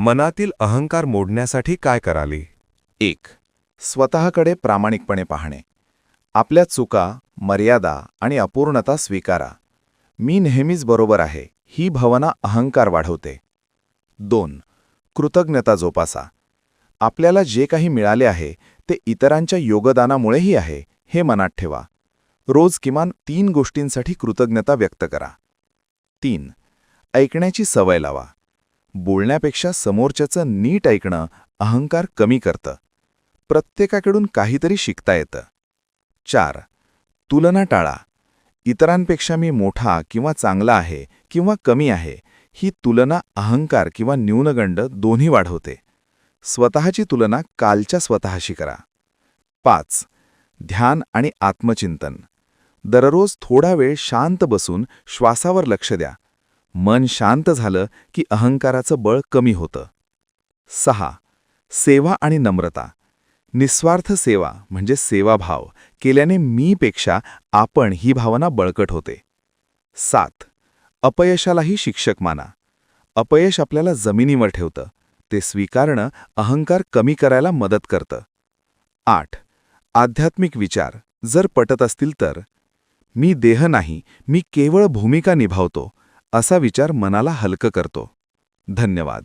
मनातील अहंकार मोडण्यासाठी काय कराले? एक स्वतःकडे प्रामाणिकपणे पाहणे. आपल्या चुका मर्यादा आणि अपूर्णता स्वीकारा. मी नेहमीच बरोबर आहे ही भावना अहंकार वाढवते. दोन कृतज्ञता जोपासा. आपल्याला जे काही मिळाले आहे ते इतरांच्या योगदानामुळेही आहे हे मनात ठेवा. रोज किमान तीन गोष्टींसाठी कृतज्ञता व्यक्त करा. तीन ऐकण्याची सवय लावा. बोलण्यापेक्षा समोरच्याचं नीट ऐकणं अहंकार कमी करतं. प्रत्येकाकडून काहीतरी शिकता येतं. चार तुलना टाळा. इतरांपेक्षा मी मोठा किंवा चांगला आहे किंवा कमी आहे ही तुलना अहंकार किंवा न्यूनगंड दोन्ही वाढवते. स्वतःची तुलना कालच्या स्वतःशी करा. पाच ध्यान आणि आत्मचिंतन. दररोज थोडा वेळ शांत बसून श्वासावर लक्ष द्या. मन शांत झालं की अहंकाराचं बळ कमी होतं. सहा. सेवा आणि नम्रता. निस्वार्थ सेवा म्हणजे सेवाभाव केल्याने मीपेक्षा आपण ही भावना बळकट होते. सात. अपयशालाही शिक्षक माना. अपयश आपल्याला जमिनीवर ठेवतं. ते स्वीकारणं अहंकार कमी करायला मदत करतं. आठ. आध्यात्मिक विचार. जर पटत असतील तर. मी देह नाही मी केवळ भूमिका निभावतो. असा विचार मनाला हलकं करतो. धन्यवाद.